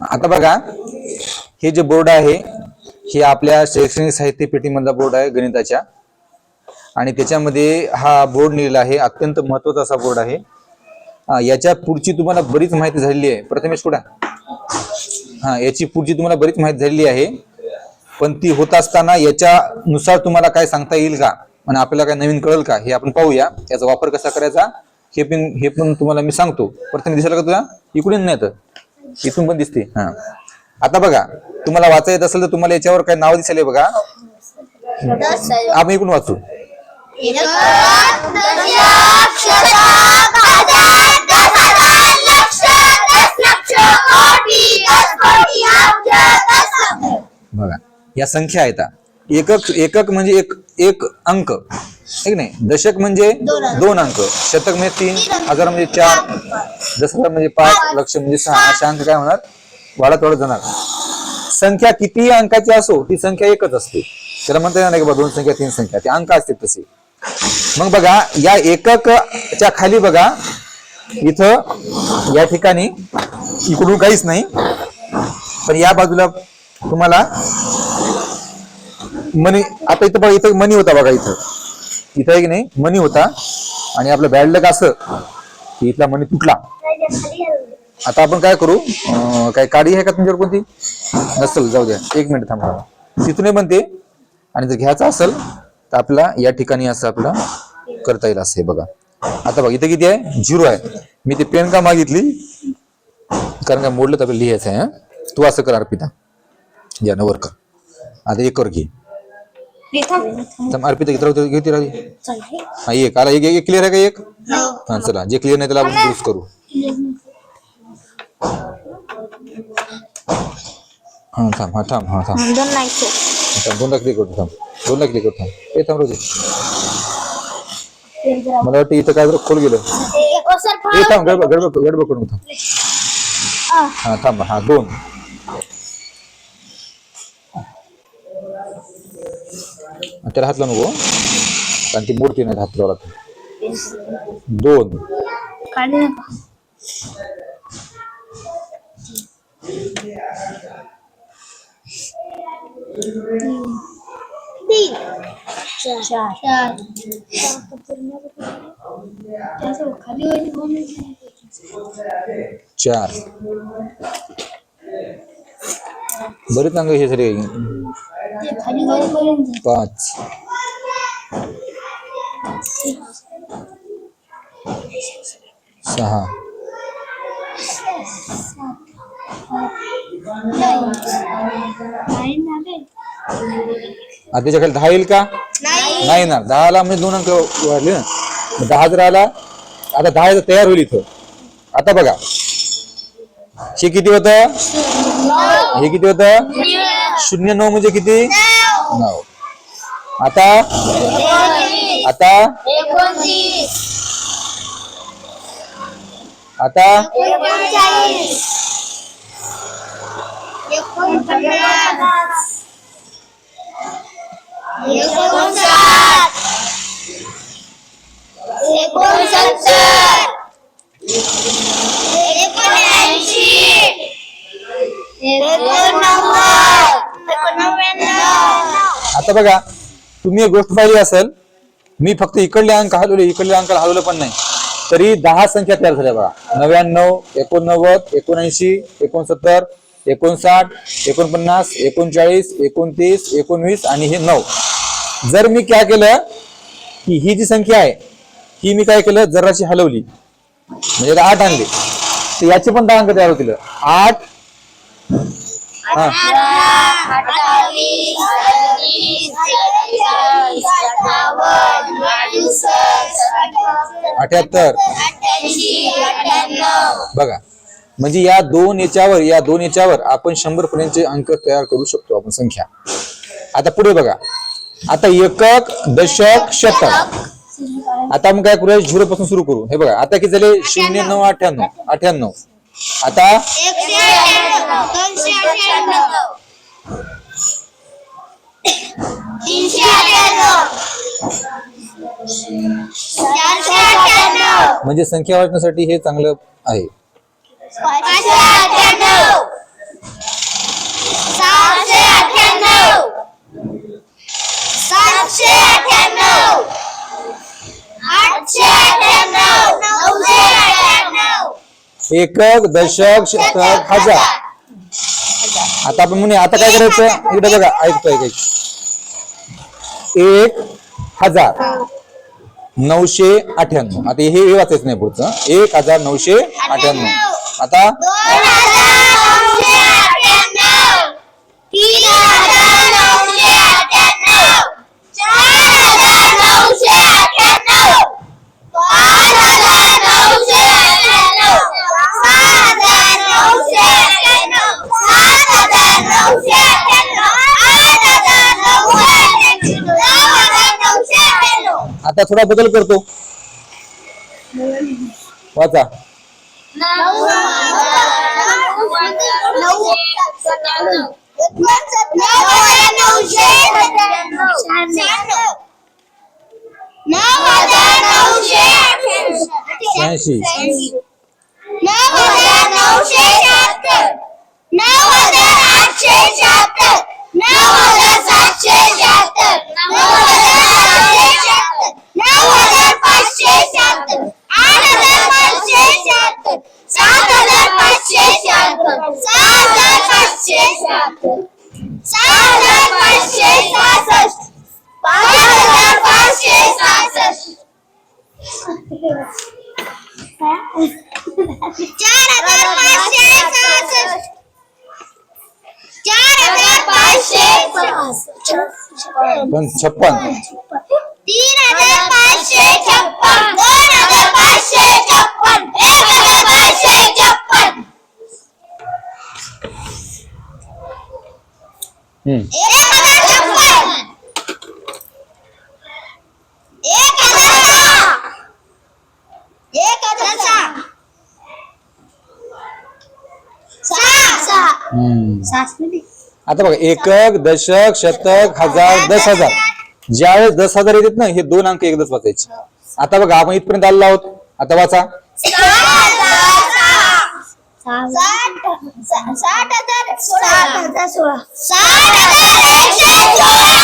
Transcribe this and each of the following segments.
आता बघा हे जे बोर्ड आहे हे आपल्या शैक्षणिक साहित्य पेटीमधला बोर्ड आहे गणिताच्या. आणि त्याच्यामध्ये हा बोर्ड लिहिलेला आहे अत्यंत महत्त्वाचा असा बोर्ड आहे. याच्या पुढची तुम्हाला बरीच माहिती झालेली आहे. प्रथमेश कुठा? हा याची पुढची तुम्हाला बरीच माहिती झालेली आहे. पण ती होत असताना याच्यानुसार तुम्हाला काय सांगता येईल का? आणि आपल्याला काय नवीन कळेल का? हे आपण पाहूया. याचा वापर कसा करायचा? हे पण हे पण तुम्हाला मी सांगतो. प्रथम दिसायला का तुला? इकडून नाही तर इथून पण दिसते हा. आता बघा तुम्हाला वाचा येत असेल तर तुम्हाला याच्यावर काय नाव दिसेल बघा. आम्ही इकडून वाचू. बघा या संख्या आहेत एकक एकक म्हणजे एक एक अंक. है की नाही? दशक म्हणजे दोन अंक. शतक म्हणजे तीन हजार म्हणजे चार दशक म्हणजे पाच लक्ष म्हणजे सहा. अशा अंक काय होणार? वाढत वाढत जाणार. संख्या कितीही अंकाची असो ती संख्या एकच असते. त्याला म्हणता येणार नाही दोन संख्या तीन संख्या. ते अंक असते तसे मग बघा या एककच्या खाली बघा इथं या ठिकाणी इकडून काहीच नाही. पण या बाजूला तुम्हाला मनी आता इथं बघा इथं मनी होता बघा इथं. इथं आहे की नाही? मनी होता. आणि आपलं बॅड लक असं की इथला मनी तुटला. आता आपण काय करू? काय काडी आहे का तुमच्यावर कोणती? नसल जाऊ द्या. एक मिनिट थांबा. तिथून म्हणते आणि जर घ्यायचं असेल तर आपला या ठिकाणी असं आपला करता येईल असं हे बघा. आता बघा इथं किती आहे? झिरो आहे. मी ते पेन का मागितली? कारण का मोडलं तर आपल्याला लिहायचं आहे तू असं कर अर्पिता. या नवर कर. आता एक कर घे. अर्पिता घेत राहू घेते राहू हा एक आला एक एक क्लिअर आहे का एक? हा. चला जे क्लिअर नाही त्याला आपण दुरुस्त करू. हा थांब हा थांब हा थांब. थांब दोन लाख क्लिक करतो थांब. दोन लाख क्लिक करतो थांब. ए थांब रोजे. मला वाटतं इथं काय खोल गेलं. ए थांब गडबड गडबड गडबड करून थांब हा थांब हा दोन. त्याला हात लावू नको कारण ती मूर्ती नाही हात लावला. दोन. चार. बरेच चांगलं हे सगळे पाच. सहा. आता खाली दहा येईल का? नाही. ना दहाला म्हणजे दोन अंक वाढले ना. दहा जर आला आता दहा तयार होईल इथं. आता बघा. हे किती होत? हे किती होत? शून्य नऊ म्हणजे किती? नऊ. आता? आता? आता? आता बघा तुम्ही एक गोष्ट पाहिली असेल मी फक्त इकडले अंक हलवले इकडले अंक हलवलं पण नाही. तरी दहा संख्या तयार झाल्या बघा. नव्याण्णव एकोणनव्वद एकोणऐंशी एकोणसत्तर एकोणसाठ एकोणपन्नास एकोणचाळीस एकोणतीस एकोणवीस आणि हे नऊ. जर मी काय केलं की ही जी संख्या आहे ही मी काय केलं जराशी हलवली. म्हणजे आठ आणली. तर याचे पण दहा अंक तयार होतील. आठ अठ्याहत्तर. बघा. म्हणजे या दोन याच्यावर या दोन याच्यावर आपण शंभर पर्यंतचे अंक तयार करू शकतो आपण संख्या. आता पुढे बघा. आता एकक दशक शतक. आता मग काय करूया? झिरो पासून सुरू करू. हे बघा. आता किती झाले? शून्य नऊ अठ्ठ्याण्णव. अठ्ठ्याण्णव. आता म्हणजे संख्या वाचण्यासाठी हे चांगलं आहे. सहाशे अठ्ठ्याण्णव. सातशे अठ्ठ्याण्णव. आठशे अठ्ठ्याण्णव. नऊशे अठ्ठ्याण्णव एकक दशक शतक हजार. आता आपण म्हणे आता काय करायचं? इकडे बघा ऐकतोय ऐक एक. हजार. नऊशे अठ्ठ्याण्णव. आता हे हे वाचायचं नाही पुढचं. एक हजार नऊशे अठ्ठ्याण्णव. आता दोन हजार नऊशे अठ्ठ्याण्णव तीन हजार नऊशे अठ्ठ्याण्णव चार हजार नऊशे अठ्ठ्याण्णव पाच हजार नऊशे अठ्ठ्याण्णव सहा हजार नऊशे अठ्ठ्याण्णव सात हजार नऊशे अठ्ठ्याण्णव आठ हजार नऊशे अठ्ठ्याण्णव नऊ हजार नऊशे अठ्ठ्याण्णव आता थोडा बदल करतो. वाचा. शहाऐंशी नऊ हजार नऊशे शहात्तर. नऊ हजार आठशे शहात्तर नऊ हजार सातशे शहात्तर नऊ हजार आठशे शहात्तर नऊ हजार पाचशे शहात्तर आठ हजार पाचशे शहात्तर सात हजार पाचशे शहात्तर सहा हजार पाचशे शहात्तर सहा हजार पाचशे सहासष्ट पाच हजार पाचशे सहासष्ट चार हजार पाचशे सहासष्ट चार हजार पाचशे पण छप्पन तीन हजार पाचशे छप्पन दोन हजार पाचशे छप्पन एक हजार पाचशे छप्पन हम्म. एक हजार छप्पन एक हजार सहा एक हजार सहा सहा सहा हम्म. आता बघा एकक दशक शतक हजार दस हजार ज्यावेळेस दस हजार येतात ना हे दोन अंक एकदाच वाचायचे आता बघा आपण इथपर्यंत आलो आहोत आता वाचा सोळा साठ हजार एकशे सोळा साठ हजार एकशे सोळा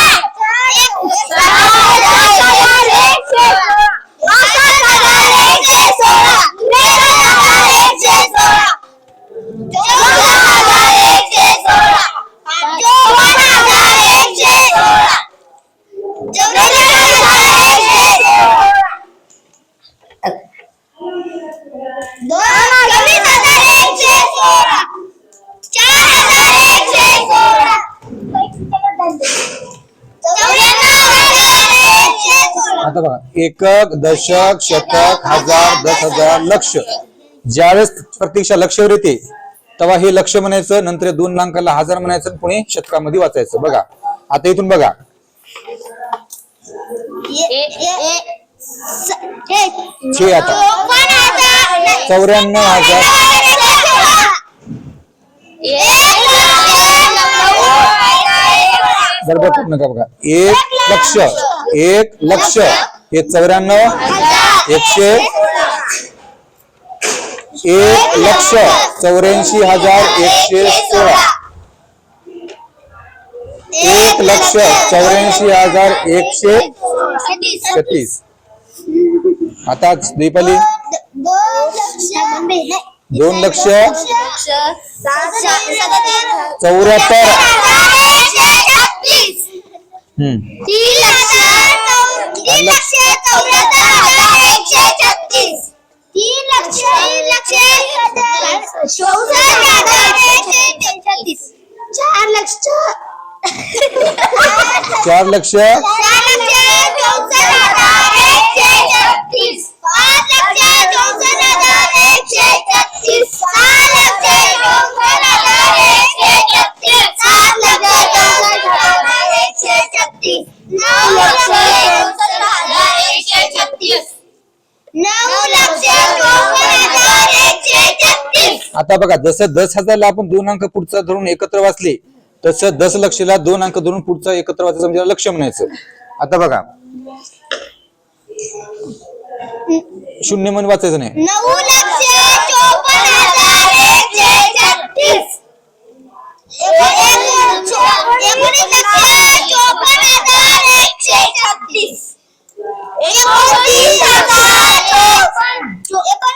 साठ हजार एकशे सोळा त्रेपन्न हजार एकशे सोळा चौदा हजार एकशे सोळा चौवन हजार एकशे सोळा चौवेचाळीस हजार एकशे सोळा दोन चोवीस हजार एकशे सोळा चार हजार एकशे सोळा चौऱ्याण्णव हजार एकशे सोळा आता बघा एकक दशक शतक हजार दस हजार लक्ष. ज्यावेळेस प्रत्यक्षा लक्षवर येते तेव्हा हे लक्ष म्हणायचं नंतर दोन लांकाला हजार म्हणायचं पुणे शतकामध्ये वाचायचं. बघा. आता इथून बघा. छे आता. चौऱ्याण्णव हजार. बरोबर नका बघा. एक लक्ष. एक लक्ष. हे चौऱ्याण्णव एकशे एक लक्ष चौऱ्याऐंशी हजार एकशे सोळा. एक लक्ष चौऱ्याऐंशी हजार एकशे छत्तीस. आता दीपाली दोन लक्ष चौऱ्याहत्तर. हम्म. तीन चार चार लक्ष. चार लक्ष चौसष्ट हजार एकशे छत्तीस पाच लक्ष चौसष्ट हजार एकशे छत्तीस सहा लक्ष चौसष्ट हजार एकशे छत्तीस सात लक्ष चौसष्ट हजार एकशे छत्तीस नऊ लक्ष चौसष्ट हजार एकशे छत्तीस नऊ लक्ष चौसष्ट हजार एकशे छत्तीस आता बघा जसं दस हजारला आपण दोन अंक पुढचा धरून एकत्र वाचले तसं दस लक्षला दोन अंक धरून पुढचा एकत्र वाचायचं म्हणजे लक्ष म्हणायचं. आता बघा. शून्य म्हणून वाचायचं नाही.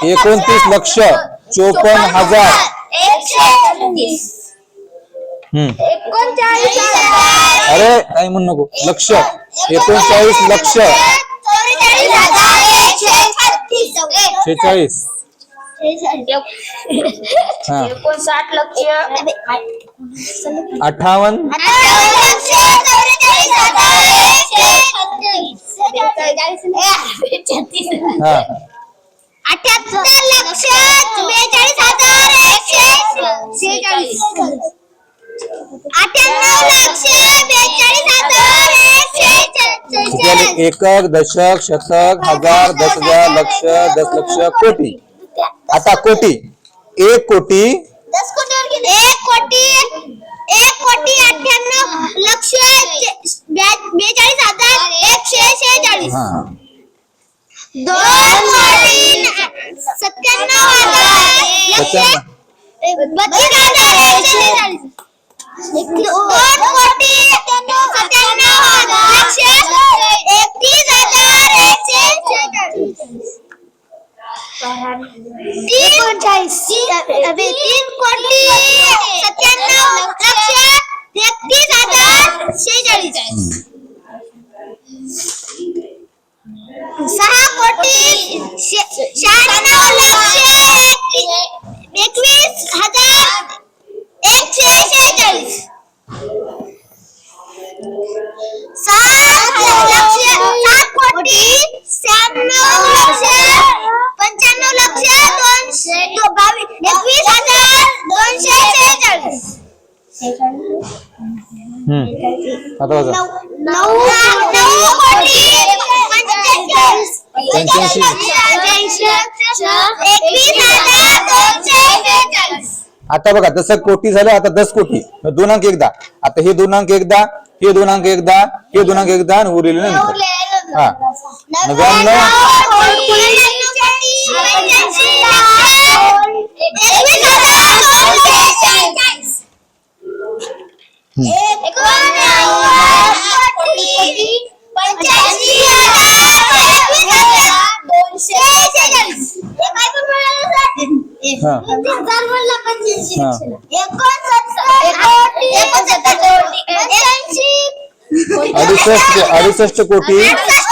एकोणतीस लक्ष. चोपन्न हजार. अरे काही म्हणू नको. लक्ष. एकोणचाळीस लक्ष. शेचाळीस हा. एकोणसाठ लक्ष. अठ्ठावन्न. हा. अठ्याहत्तर लक्ष बेचाळीस हज़ार एकशे शेहेचाळीस अठ्याण्णव लक्ष बेचाळीस हज़ार एकशे किती आले? छेचाळीस एकक दशक शतक हज़ार दस हज़ार लक्ष दस लक्ष कोटी. आता कोटी एक कोटी दस कोटीवर एक कोटी एक कोटी अठ्ठ्याण्णव लक्ष बेचाळीस हज़ार एकशे शेहेचाळीस. हा. दोन कोटी. सत्त्याण्णव हजार आता कोटी पंच्याऐंशी आता बघा कोटी झालं आता दस कोटी. दोन अंक एकदा. आता हे दोन अंक एकदा हे दोन अंक एकदा हे दोन अंक एकदा आणि उरलेले नंतर. हा. नव्याण्णव हा. अडुसष्ट अडुसष्ट कोटी. अडुसष्ट कोटी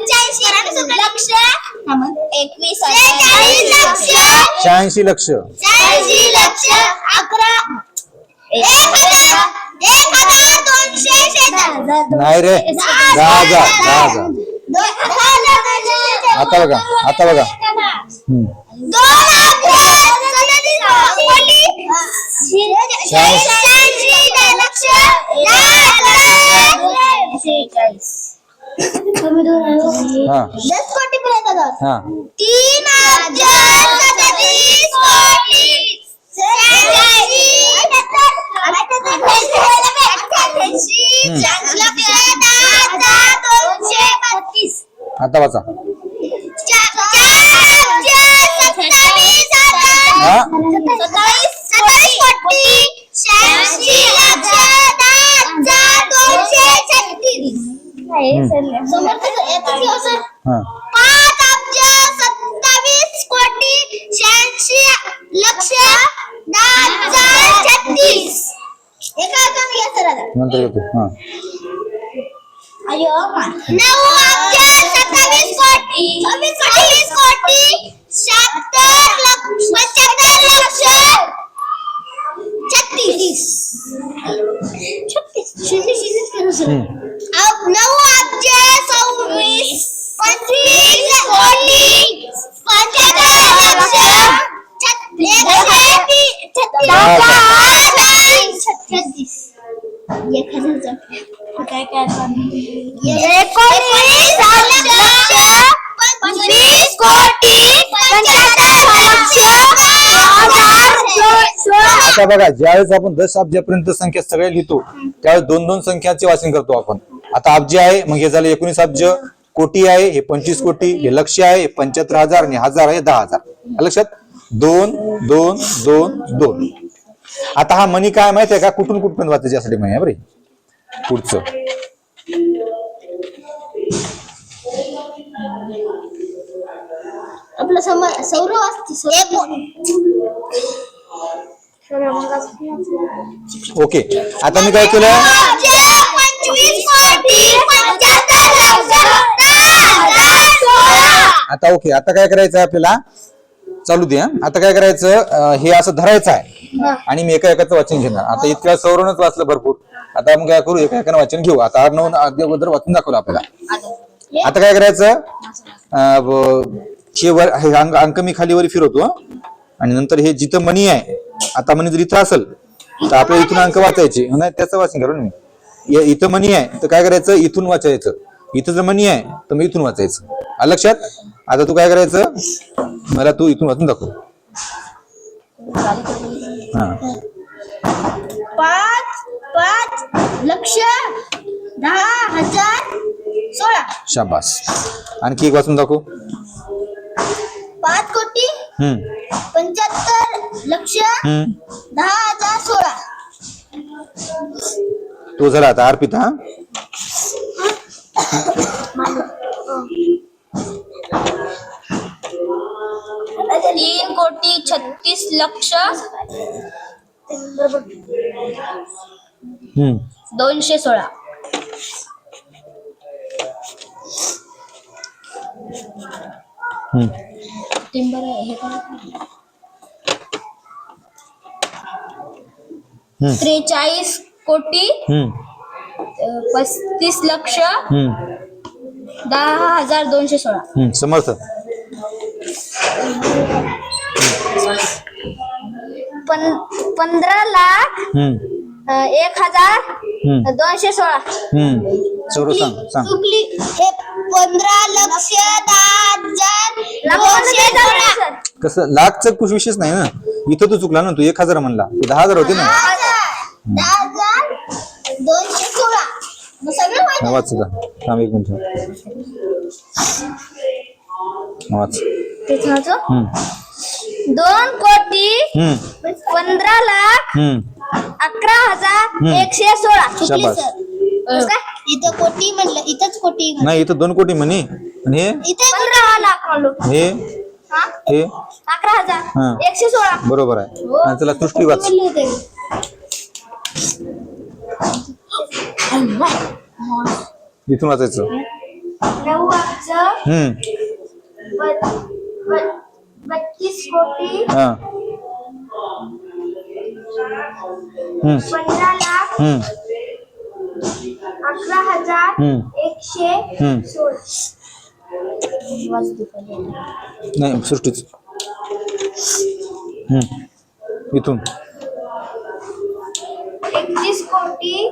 पंच्याऐंशी लक्ष. एकवीस लक्ष. शहाऐंशी लक्ष. शहाऐंशी लक्ष. अकरा. एक हजार. एक हजार. दोनशे शेहेचाळीस. नाही रे. दहा हजार. दहा हजार. आता बघा. आता बघा. शहाऐंशी. लक्ष. हा. दस कोटी पर्यंत जाऊ हा. तीन हजार सदतीस कोटी. शहाऐंशी अठ्ठ्याऐंशी हम्म. लक्ष दहा हजार दोनशे बत्तीस आता वाचा चार लक्ष सत्तावीस हजार हा सत्तावीस सत्तावीस कोटी शहाऐंशी लक्ष दहा हजार दोनशे छत्तीस समोर कसं येतं की असं? हा पाच अब्ज सत्तावीस कोटी शहाऐंशी लक्ष दहा हजार छत्तीस एका हाताने घ्या सर आता. नंतर येतो हा नऊ अब्ज सत्तावीस कोटी सव्वीस कोटी शहात्तर लक्ष पंच्याहत्तर लक्ष छत्तीस छत्तीस शून्य शून्य बघा ज्यावेळेस आपण दस अब्जापर्यंत संख्या सगळ्या लिहितो त्यावेळेस दोन दोन संख्यांचे वाचन करतो आपण. आता अब्ज आहे मग हे झालं एकोणीस अब्ज. कोटी आहे हे पंचवीस कोटी. हे लक्ष आहे हे पंच्याहत्तर हजार आणि हजार आहे दहा हजार. लक्षात? दोन दोन दोन दोन. आता हा मनी काय माहिती आहे का? कुठून कुठपर्यंत वाचायचे यासाठी माहिती आहे बरे पुढचं. आपलं सम असते ओके. आता मी काय केलं? आता ओके आता काय करायचं आहे आपल्याला? चालू दे आता काय करायचं? हे असं धरायचं आहे. आणि मी एका एकाचं वाचन घेणार. आता इतक्या सवरूनच वाचलं भरपूर. आता आपण काय करू? एका एकानं वाचन घेऊ. आता आठ नऊ आधी अगोदर वाचून दाखवलं आपल्याला. आता काय करायचं? हे वर हे अंक अंक मी खाली वर फिरवतो आणि नंतर हे जिथं मनी आहे आता मनी जर इथं असेल तर आपल्याला इथून अंक वाचायचे. नाही त्याचं वाचन करू मी. इथं मनी आहे तर काय करायचं? इथून वाचायचं. इथं जर मनी आहे तर मग इथून वाचायचं. लक्षात? आता तू काय करायचं? मला तू इथून वाचून दाखव. हा. पाच पाच लक्ष दहा हजार सोळा. शाबास. आणखी एक वाचून दाखव. पाच कोटी हम्म. पंच्याहत्तर लक्ष हम्म. दहा हज़ार सोळा. तो झाला आता अर्पिता तीन कोटी छत्तीस लक्ष. हम्म. दोनशे सोळा. हम्म. टिंबर हे. हम्म. त्रेचाळीस कोटी पस्तीस लक्ष दहा हजार दोनशे सोळा. समर्थ. पंधरा लाख एक हजार दोनशे सोळा. चुकली पंधरा लक्ष दहा कसं लाखचं कुछ विशेष नाही ना? इथं तू चुकला ना तू एक हजार म्हणला. ते दहा हजार होते ना? हा, वाच थांब एक मिनिट. वाच. हम्म. दोन कोटी हम्म. पंधरा लाख हम्म. अकरा हजार. एकशे सोळा. शाबास. इथं कोटी म्हणलं इथंच कोटी नाही इथं दोन कोटी म्हणे. आणि हे? इथे पंधरा लाख म्हणलो हे? हा? हे? अकरा हा. हजार एकशे सोळा. बरोबर आहे. आणि चला सृष्टी वाच. म्हणले होते. इथून वाचायचं. नऊ अब्ज. हम्म. बत- बत- बत्तीस कोटी. हा. हम्म पंधरा लाख. हम्म. अकरा हजार एकशे नाही सृष्टीच. इथून. एकतीस कोटी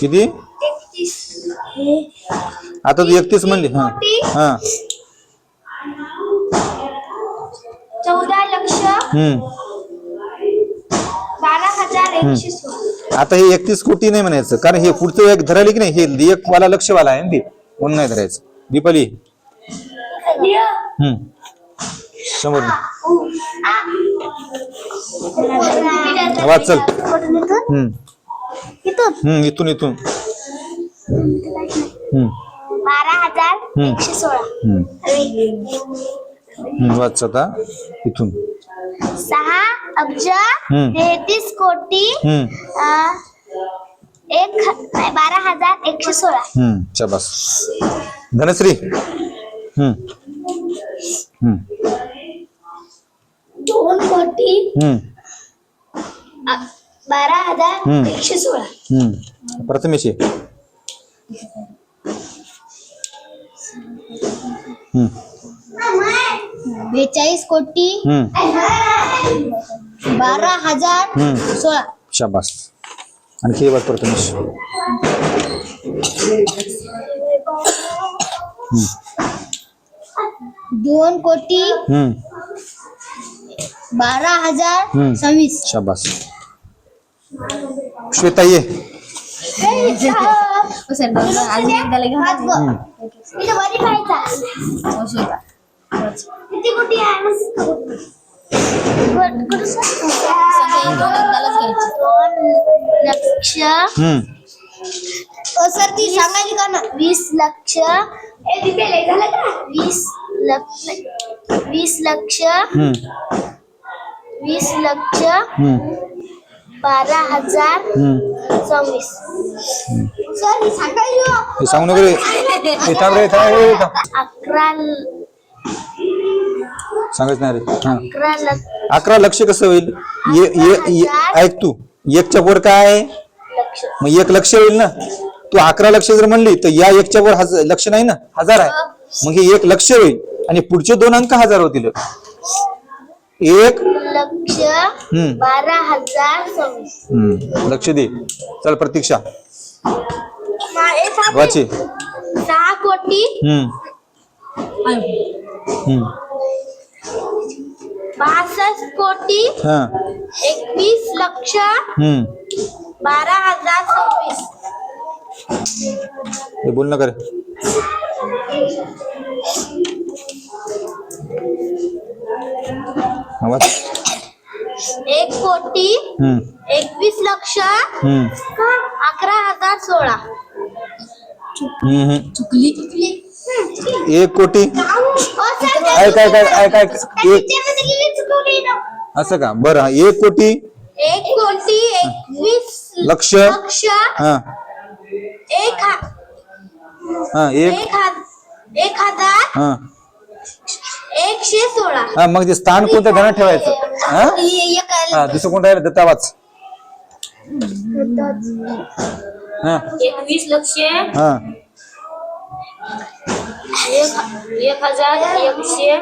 किती? आता तू एकतीस म्हणली हा. हा. चौदा लक्ष बारा हजार एकशे सोळा. आता हे एकतीस कोटी नाही म्हणायचं कारण हे पुढचं एक धरायला की नाही हे एक वाला लक्षवाला आहे ना ते. म्हणून नाही धरायचं. दीपाली. हम्म. समोर. वाच चल. हम्म. इथून हम्म इथून इथून. हम्म. बारा हजार हम्म. एकशे सोळा. हम्म. हम्म, वाच आता. इथून. सहा अब्ज. तेहतीस कोटी एक बारा हजार एकशे सोळा. शाबास. धनश्री. दोन कोटी बारा हजार. एकशे सोळा. प्रथमेशी. हम्म. बेचाळीस कोटी हम्म. बारा हजार हम्म. सोळा. शाबास. आणखी एक वाच प्रथमेश दोन कोटी हम्म. बारा हजार. सव्वीस. शाबास. श्वेता ये. इथं वरी श्वेता. किती कुठे आहे मस्त लक्ष. सर ती सांगायची का ना? वीस लक्ष. वीस लक्ष. वीस लक्ष. हम्म. वीस लक्ष. हम्म. बारा हजार. हम्म. सव्वीस. सर सांगायची? हे सांगू नको हे. अकरा सांगायच नाही रे. हा. अकरा लक्ष. कसं होईल? ये ये ये- ऐक तू. एकच्या वर काय आहे? मग एक लक्ष होईल ना. तू अकरा लक्ष जर म्हणली तर या एकच्या वर हज- लक्ष नाही ना? हजार आहे. मग हे एक लक्ष होईल. आणि पुढचे दोन अंक हजार होतील. एक. लक्ष हम्म. बारा हजार सव्वीस. हम्म. लक्ष दे. चल प्रतीक्षा. वाचे. सहा कोटी. हम्म. हम्म. बासष्ट कोटी हा. एकवीस लक्ष बारा हजार सव्वीस. हे बोल ना करे. आवाज एक कोटी एकवीस लक्ष अकरा हजार सोळा. हम्म. चुकली. एक कोटी. ऐक ऐक ऐक ऐक एक असं का? बरं एक कोटी. एक कोटी एकवीस लक्ष. हा. एक हा- हा एक. एक हा- हजार. हा. एकशे सोळा. हा मग ते स्थान कोणत्या ध्यानात ठेवायचं? हा? हा दुसरं कोण राहिलं दत्ता वाच हा. एकवीस लक्ष. हा. एक एक हजार एकशे